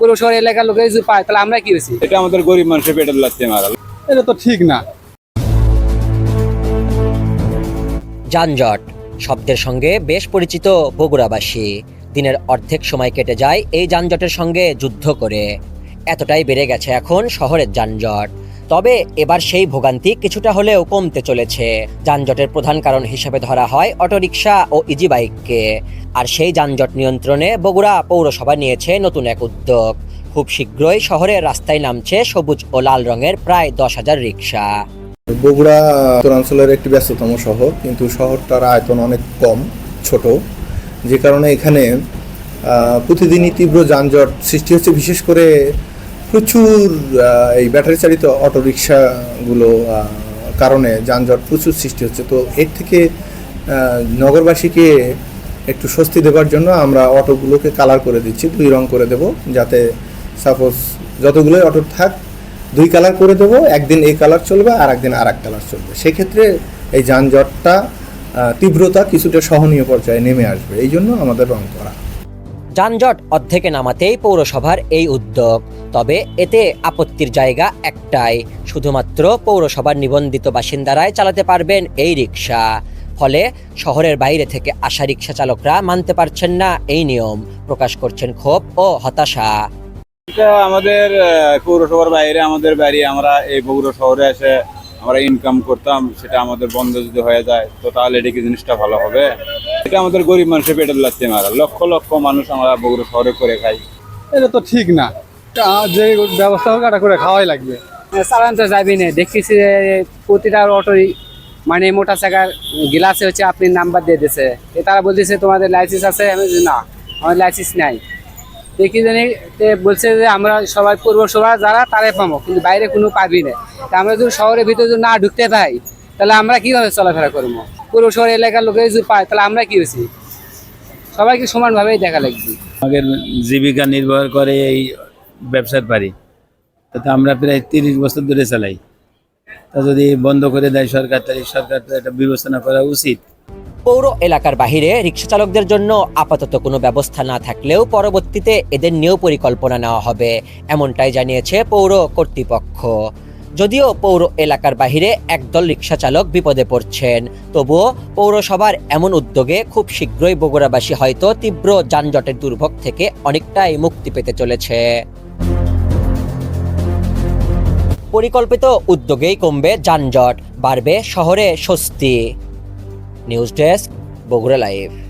পুরো শহর এলাকার লোকে যদি পায় তাহলে আমরা কি হয়েছি? এটা আমাদের গরিব মানুষের পেটের লাগছে মারা। এটা তো ঠিক না। যানজট শব্দের সঙ্গে বেশ পরিচিত বগুড়াবাসী। দিনের অর্ধেক সময় কেটে যায় এই যানজটের সঙ্গে যুদ্ধ করে। এতটাই বেড়ে গেছে এখন শহরের যানজট। তবে এবার সেই ভোগান্তি কিছুটা হলেও কমতে চলেছে। যানজটের প্রধান কারণ হিসেবে ধরা হয় অটোরিকশা ও ইজি বাইককে আর সেই যানজট নিয়ন্ত্রণে বগুড়া পৌরসভা নিয়েছে নতুন এক উদ্যোগ। খুব শীঘ্রই শহরের রাস্তায় নামছে সবুজ ও লাল রঙের প্রায় দশ হাজার রিক্সা বগুড়া উত্তরাঞ্চলের একটি ব্যস্ততম শহর, কিন্তু শহরটার আয়তন অনেক কম, ছোট। যে কারণে এখানে প্রতিদিনই তীব্র যানজট সৃষ্টি হচ্ছে, বিশেষ করে প্রচুর এই ব্যাটারি চালিত অটোরিকশাগুলো আহ, কারণে যানজট প্রচুর সৃষ্টি হচ্ছে। তো এর থেকে নগরবাসীকে একটু স্বস্তি দেওয়ার জন্য আমরা অটোগুলোকে কালার করে দিচ্ছি দুই রং করে দেব যাতে সাপোজ যতগুলোই অটো থাক দুই কালার করে দেবো একদিন এই কালার চলবে আর একদিন আর এক কালার চলবে। সেক্ষেত্রে এই যানজটটা তীব্রতা কিছুটা সহনীয় পর্যায়ে নেমে আসবে এই জন্য আমাদের রং করা। যানজট অর্ধেকে নামাতেই পৌরসভার এই উদ্যোগ। তবে এতে আপত্তির জায়গা একটাই, শুধুমাত্র পৌরসভার নিবন্ধিত বাসিন্দারাই চালাতে পারবেন এই রিক্সা ফলে শহরের বাইরে থেকে আসা রিক্সা চালকরা মানতে পারছেন না এই নিয়ম, প্রকাশ করছেন ক্ষোভ ও হতাশা। এটা আমাদের পৌরসভার বাইরে আমাদের বাড়ি, আমরা এই বগুড়া শহরে এসে আমরা ইনকাম করতাম, সেটা আমাদের বন্ধ যদি হয়ে যায়, তো তাহলে এটা কি জিনিসটা ভালো হবে? এটা আমাদের গরিব মানুষের পেটের লাগতে মারা। লক্ষ লক্ষ মানুষ আমরা বগুড়া শহরে করে খাই। এটা তো ঠিক না। তা- যে ব্যবস্থা হোক এটা করে খাওয়াই লাগবে। চালান তো যাবি না। দেখতেছি যে প্রতিটা অটোই মানে মোটর চাকার গ্লাসে হচ্ছে আপনি নাম্বার দিয়ে দিছে। এ তারা বলতেছে তোমাদের লাইসেন্স আছে? আমি না আমার লাইসেন্স নাই। দেখি জানি তে বলছে যে আমরা সবাই পৌরসভা যারা তারাই পাবো কিন্তু বাইরে কোনো পাবি না। তা আমরা যদি শহরের ভিতরে যদি না ঢুকতে পাই তাহলে আমরা কীভাবে চলাফেরা করব? পুরো শহর এলাকার লোকে যদি পায় তাহলে আমরা কি হয়েছি? সবাইকে সমানভাবেই দেখা লাগবে। আমাদের জীবিকা নির্ভর করে এই ব্যবসার পারি তাতে আমরা প্রায় তিরিশ বছর ধরে চালাই। তা যদি বন্ধ করে দেয় সরকার তাহলে সরকার তো একটা বিবেচনা করা উচিত। পৌর এলাকার বাহিরে রিক্সা চালকদের জন্য আপাতত কোনো ব্যবস্থা না থাকলেও পরবর্তীতে এদের নিয়েও পরিকল্পনা নেওয়া হবে এমনটাই জানিয়েছে পৌর কর্তৃপক্ষ। যদিও পৌর এলাকার বাহিরে একদল রিক্সা চালক বিপদে পড়ছেন, তবুও পৌরসভার এমন উদ্যোগে খুব শীঘ্রই বগুড়াবাসী হয়তো তীব্র যানজটের দুর্ভোগ থেকে অনেকটাই মুক্তি পেতে চলেছে। পরিকল্পিত উদ্যোগেই কমবে যানজট, বাড়বে শহরে স্বস্তি। News desk, Bogura live.